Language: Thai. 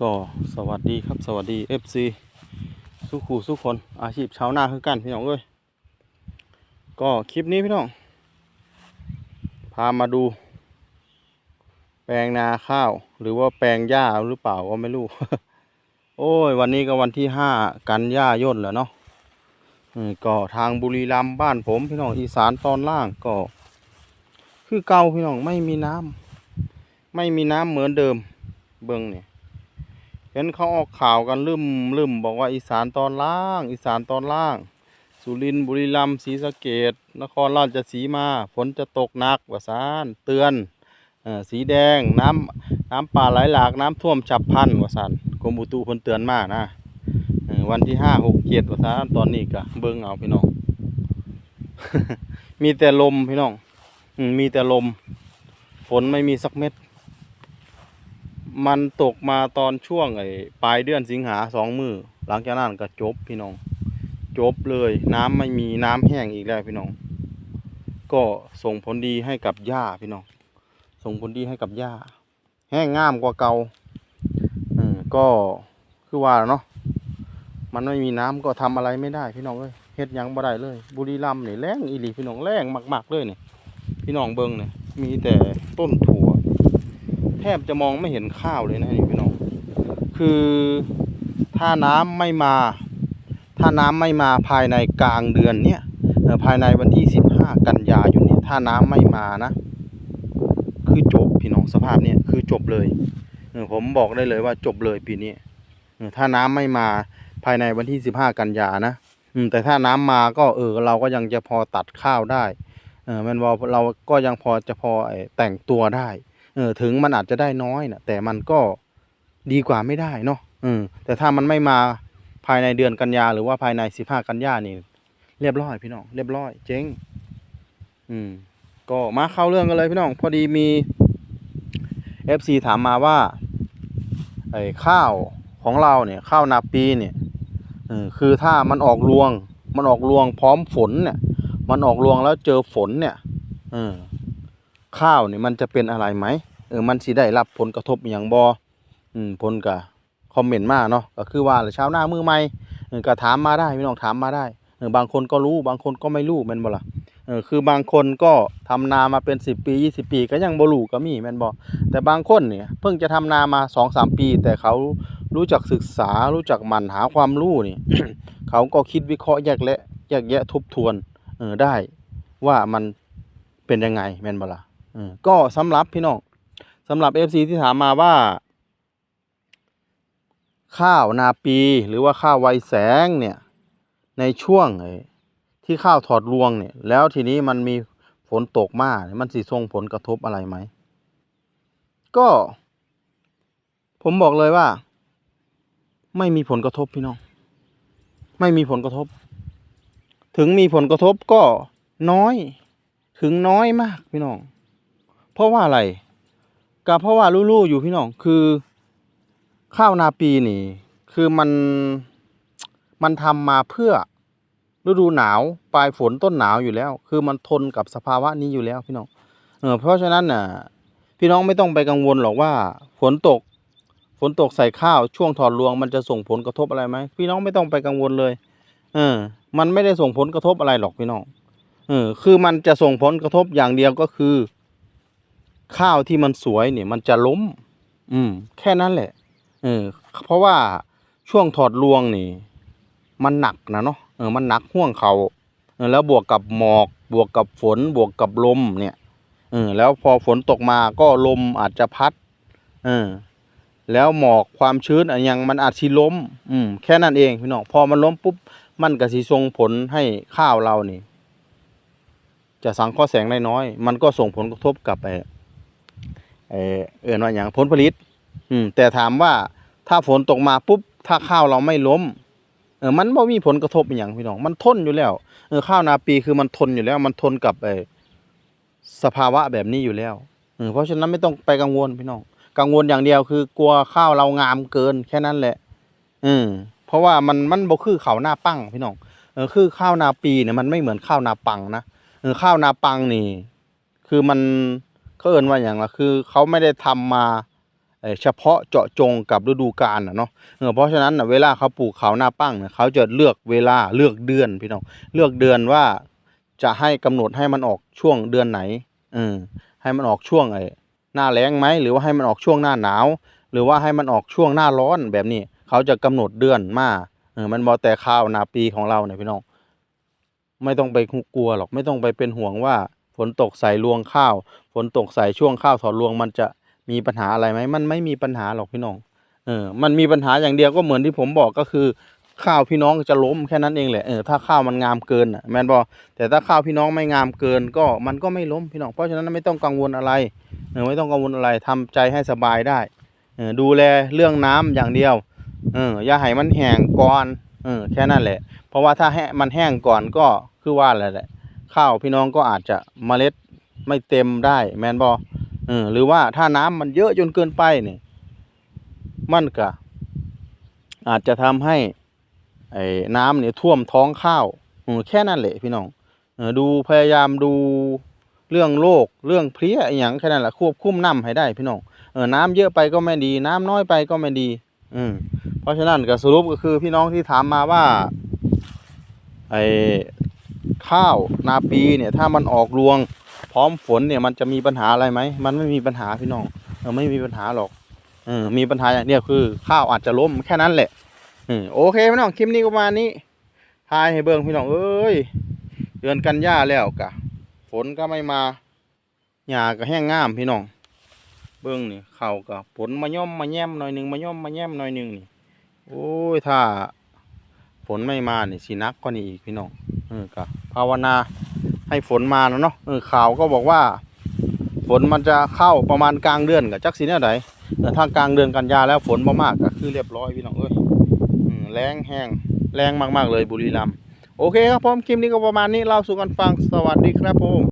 ก็สวัสดีครับสวัสดี FC สุขูสุคนอาชีพชาวนาคือกันพี่น้องเอ้ยก็คลิปนี้พี่น้อง พามาดู แปลงนาข้าว หรือว่าแปลงหญ้าหรือเปล่าก็ไม่รู้ โอ้ย วันนี้ก็วันที่ห้ากันหญ้าย่นแล้วเนาะก็ทางบุรีรัมย์บ้านผมพี่น้องอีสานตอนล่างก็ คือเก่าพี่น้องไม่มีน้ำไม่มีน้ำเหมือนเดิมเบิ่งเนี่ย เห็นเขาออกข่าวกันลืมลืมบอกว่าอีสานตอนล่าง อีสานตอนล่าง สุรินทร์บุรีรัมย์ศรีสะเกดนครราชสีมาฝนจะตกหนักว่าซานเตือนสีแดงน้ำน้ำป่าไหลหลากน้ำท่วมฉับพลันว่าซานกรมอุตุเพิ่นเตือนมากนะวันที่ห้าหกเจ็ดว่าซานตอนนี้ก็เบิ่งเอาพี่น้อง มีแต่ลมพี่น้องมีแต่ลม ฝนไม่มีสักเม็ด มันตกมาตอนช่วงไอ้ปลายเดือนสิงหาสองมือหลังจากนั้นก็จบพี่น้อง จบเลยน้ำไม่มีน้ำแห้งอีกแล้วพี่น้อง ก็ส่งผลดีให้กับหญ้าพี่น้อง ส่งผลดีให้กับหญ้า แห้งงามกว่าเก่าเออก็คือว่าเนาะมันไม่มีน้ำก็ทำอะไรไม่ได้พี่น้องเอ้ยเฮ็ดยังบ่ได้เลย บุรีรัมย์นี่แรงอีหลีพี่น้องแรงมาก ๆเลยเนี่ยพี่น้องเบิ่งนี่ยมีแต่ต้นถั่ว บจะมองไม่เห็นข้าวเลยนะนี่พี่น้องคือถ้าน้ำไม่มา ถ้าน้ำไม่มาภายในกลางเดือนเนี่ยภายในวันที่สิบห้ากันยายนเนี่ยถ้าน้ำไม่มานะ คือจบพี่น้องสภาพเนี่ยคือจบเลยผมบอกได้เลยว่าจบเลยปีนี้ถ้าน้ำไม่มาภายในวันที่สิบห้ากันยานะแต่ถ้าน้ำมาก็เออเราก็ยังจะพอตัดข้าวได้เออมันว่าเราก็ยังพอจะพอแต่งตัวได้ เออถึงมันอาจจะได้น้อยนะแต่มันก็ดีกว่าไม่ได้เนาะเออแต่ถ้ามันไม่มาภายในเดือนกันยาหรือว่าภายในสิบห้ากันยานี่ เรียบร้อยพี่น้องเรียบร้อย เจ๊งอืมก็มาเข้าเรื่องกันเลยพี่น้อง พอดีมีเอฟซีถามมาว่าไอ้ข้าวของเราเนี่ยข้าวนาปีเนี่ยเออคือถ้ามันออกรวง มันออกรวงพร้อมฝนเนี่ย มันออกรวงแล้วเจอฝนเนี่ยเออ ข้าวนี่มันจะเป็นอะไรไหมเออมันสิได้รับผลกระทบอย่างบออืมผลกะคอมเมนต์มาเนาะก็คือว่าชาวนามือใหม่ก็ถามมาได้พี่น้องถามมาได้เออบางคนก็รู้บางคนก็ไม่รู้แม่นบ่ล่ะเออคือบางคนก็ทำนามาเป็นสิบปียี่สิบปี ก็ยังบ่รู้ก็มีแม่นบ่แต่บางคนเนี่ยเพิ่งจะทำนามาสองสามปี แต่เขารู้จักศึกษารู้จักหมั่นหาความรู้นี่เขาก็คิดวิเคราะห์แยกและแยกแยะทบทวนเออได้ว่ามันเป็นยังไงแม่นบ่ล่ะเออ ก็สำหรับพี่น้องสำหรับ FC ที่ถามมาว่า ข้าวนาปีหรือว่าข้าวไวแสงเนี่ยในช่วงที่ข้าวถอดรวงเนี่ย แล้วทีนี้มันมีฝนตกมากมันสิส่งผลกระทบอะไรไหม ก็ ผมบอกเลยว่า ไม่มีผลกระทบพี่น้อง ไม่มีผลกระทบ ถึงมีผลกระทบก็น้อย ถึงน้อยมากพี่น้อง เพราะว่าอะไรก็เพราะว่ารู้ๆอยู่พี่น้องคือ ข้าวนาปีนี่ คือมันมันทำมาเพื่อฤดูหนาวปลายฝนต้นหนาวอยู่แล้ว คือมันทนกับสภาวะนี้อยู่แล้วพี่น้องเออเพราะฉะนั้นน่ะ พี่น้องไม่ต้องไปกังวลหรอกว่า ฝนตก ฝนตกใส่ข้าวช่วงถอดรวง มันจะส่งผลกระทบอะไรไหมพี่น้องไม่ต้องไปกังวลเลย เออ มันไม่ได้ส่งผลกระทบอะไรหรอกพี่น้องเออคือมันจะส่งผลกระทบอย่างเดียวก็คือ ข้าวที่มันสวยเนี่ยมันจะล้ม อืม แค่นั้นแหละเออเพราะว่าช่วงถอดรวงนี่ มันหนักนะเนาะเออมันหนักห่วงเขาเออแล้วบวกกับหมอกบวกกับฝนบวกกับลมเนี่ยเออแล้วพอฝนตกมาก็ลมอาจจะพัดเออแล้วหมอกความชื้นอะยังมันอาจสิล้ม อืมแค่นั้นเองพี่น้องพอมันล้มปุ๊บมันก็สิส่งผลให้ข้าวเรานี่ จะสังเคราะห์แสงได้น้อย มันก็ส่งผลกระทบกับไอ ไอ้เอื่นว่าอย่างผลผลิต อืม แต่ถามว่าถ้าฝนตกมาปุ๊บ ถ้าข้าวเราไม่ล้ม เออ มันบ่มีผลกระทบอย่างพี่น้อง มันทนอยู่แล้ว เออ ข้าวนาปีคือมันทนอยู่แล้ว มันทนกับไอ้สภาวะแบบนี้อยู่แล้ว เออ เพราะฉะนั้นไม่ต้องไปกังวลพี่น้อง กังวลอย่างเดียวคือกลัวข้าวเรางามเกินแค่นั้นแหละ อืม เพราะว่ามันมันบ่คือข้าวหน้าปังพี่น้อง เออ คือข้าวนาปีเนี่ยมันไม่เหมือนข้าวนาปังนะ เออ ข้าวนาปังนี่ คือมัน เขาเอินว่าอย่างละคือเขาไม่ได้ทำมาเฉพาะเจาะจงกับฤดูกาลนะเนาะเพราะฉะนั้นนะเวลาเขาปลูกเขาวหน้าปั้งเนี่ยเขาจะเลือกเวลาเลือกเดือนพี่น้องเลือกเดือนว่าจะให้กำหนดให้มันออกช่วงเดือนไหนออให้มันออกช่วงไอ้หน้าแล้งไหมหรือว่าให้มันออกช่วงหน้าหนาว หรือว่าให้มันออกช่วงหน้าร้อนแบบนี้เขาจะกำหนดเดือนมาเออมันบอแต่ข้าวนาปีของเราเนี่ยพี่น้อง ไม่ต้องไปกลัวหรอกไม่ต้องไปเป็นห่วงว่า ฝนตกใส่รวงข้าว ฝนตกใส่ช่วงข้าวถอดรวงมันจะมีปัญหาอะไรไหมมันไม่มีปัญหาหรอกพี่น้องเออมันมีปัญหาอย่างเดียวก็เหมือนที่ผมบอกก็คือข้าวพี่น้องจะล้มแค่นั้นเองแหละเออถ้าข้าวมันงามเกินอะแมนบอแต่ถ้าข้าวพี่น้องไม่งามเกินก็มันก็ไม่ล้มพี่น้องเพราะฉะนั้นไม่ต้องกังวลอะไรเออไม่ต้องกังวลอะไรทำใจให้สบายได้เออดูแลเรื่องน้ำอย่างเดียวเอออย่าให้มันแห้งก่อนเออแค่นั้นแหละ เพราะว่าถ้าแห้มันแห้งก่อนก็คือว่าแหละแหละ ข้าวพี่น้องก็อาจจะเมล็ดไม่เต็มได้แมนบอเออหรือว่าถ้าน้ำมันเยอะจนเกินไปเนี่ยมันก็อาจจะทำให้ไอ้น้ำเนี่ยท่วมท้องข้าวเออแค่นั้นแหละพี่น้องเออดูพยายามดูเรื่องโรคเรื่องเพลี้ยอย่างแค่นั้นแหละควบคุมน้ำให้ได้พี่น้องเออน้ำเยอะไปก็ไม่ดี น้ำน้อยไปก็ไม่ดี อืมเพราะฉะนั้นก็สรุปก็คือพี่น้องที่ถามมาว่าไอ้ ข้าวนาปีเนี่ยถ้ามันออกรวง พร้อมฝนเนี่ยมันจะมีปัญหาอะไรไหมมันไม่มีปัญหาพี่น้องเออไม่มีปัญหาหรอกเออมีปัญหาอย่างเดียวคือ ข้าวอาจจะล้มแค่นั้นแหละอืมโอเคพี่น้องคลิปนี้ประมาณนี้ทายให้เบิ่งพี่น้องเอ้ยเดือนกันยาแล้วกะ ฝนก็ไม่มาหญ้าก็แห้งงามพี่น้อง เบิ่งนี่เขาก็ฝนมาย่อมมาแย้มหน่อยหนึงมาย่อมมาแย้มหน่อยหนึงนี่โอ้ยถ้าฝนไม่มานี่สินักกว่านี้อีกพี่น้อง เออก็ภาวนาให้ฝนมาแล้วเนาะเออข่าวก็บอกว่า ฝนมันจะเข้าประมาณกลางเดือนกับจักสีเนี่ยไหนแต่ถ้ากลางเดือนกันยาแล้วฝนมามากก็คือเรียบร้อยพี่น้องเอ้ยแรงแห้งแรงมากๆเลยบุรีรัมย์โอเคครับผมคลิปนี้ก็ประมาณนี้เล่าสู่กันฟังสวัสดีครับผม